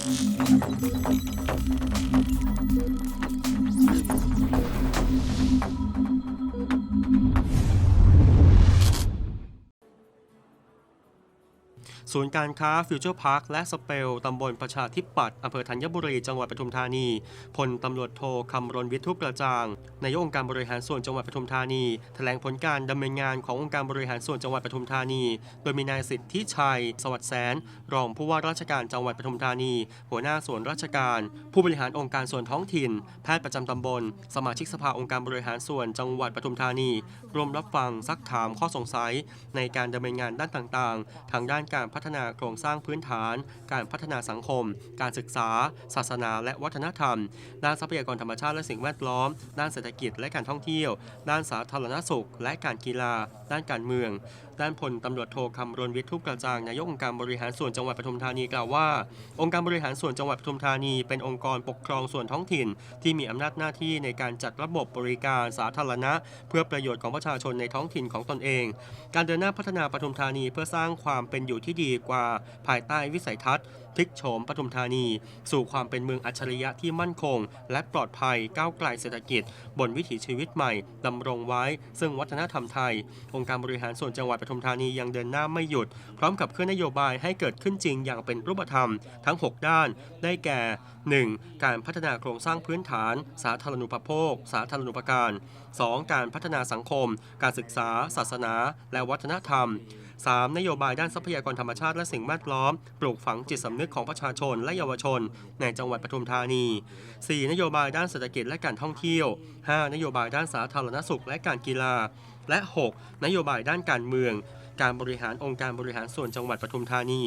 よろしくお願いします。 ศูนย์การค้าฟิวเจอร์พาร์คและสเปลตำบลประชาธิปัตย์อำเภอธัญบุรีจังหวัดปทุมธานีพลตำรวจโทคำรณวิทย์ทุกกระจ่างนายกองค์การบริหารส่วนจังหวัดปทุมธานีแถลงผลการดำเนินงานขององค์การบริหารส่วนจังหวัดปทุมธานี โดยมีนายสิทธิชัย สวัสดิ์แสน รองผู้ว่าราชการจังหวัดปทุมธานี หัวหน้าส่วนราชการ ผู้บริหารองค์การส่วนท้องถิ่น แพทย์ประจำตำบล สมาชิกสภาองค์การบริหารส่วนจังหวัดปทุมธานีร่วมรับฟังซักถามข้อสงสัย ในการดำเนินงานด้านต่างๆ ทางด้านการพัฒนาโครงสร้างพื้นฐาน การพัฒนาสังคม การศึกษา ศาสนา และวัฒนธรรม ด้านทรัพยากรธรรมชาติและสิ่งแวดล้อม ด้านเศรษฐกิจและการท่องเที่ยว ด้านสาธารณสุข และการกีฬา ด้านการเมือง ด้านพลตำรวจโทคำรณวิทย์ทุกกระจางนายกองค์การบริหารส่วนจังหวัดปทุมธานีกล่าวว่า องค์การบริหารส่วนจังหวัดปทุมธานีเป็นองค์กรปกครองส่วนท้องถิ่น ที่มีอำนาจหน้าที่ในการจัดระบบบริการสาธารณะ เพื่อประโยชน์ของประชาชนในท้องถิ่นของตนเอง การเดินหน้าพัฒนาปทุมธานีเพื่อสร้างความเป็นอยู่อยู่ที่ดีกว่าภายใต้วิสัยทัศน์พลิกโฉมปทุมธานี สู่ความเป็นเมืองอัจฉริยะที่มั่นคง และปลอดภัยก้าวไกลเศรษฐกิจ บนวิถีชีวิตใหม่ดำรงไว้ ซึ่งวัฒนธรรมไทย องค์การบริหารส่วนจังหวัดปทุมธานียังเดินหน้าไม่หยุด พร้อมกับเคลื่อนนโยบายให้เกิดขึ้นจริงอย่างเป็นรูปธรรม ทั้ง 6 ด้าน ได้แก่ 1. การพัฒนาโครงสร้างพื้นฐาน สาธารณูปโภค สาธารณูปการ 2. การพัฒนาสังคม การศึกษา ศาสนา และวัฒนธรรม 3. นโยบายด้านทรัพยากรธรรมชาติและสิ่งแวดล้อม ปลูกฝังจิตสำนึกของประชาชนและเยาวชน ในจังหวัดปทุมธานี 4. นโยบายด้านเศรษฐกิจและการท่องเที่ยว 5. นโยบายด้านสาธารณสุขและการกีฬา และ 6. นโยบายด้านการเมือง การบริหารองค์การบริหารส่วนจังหวัดปทุมธานี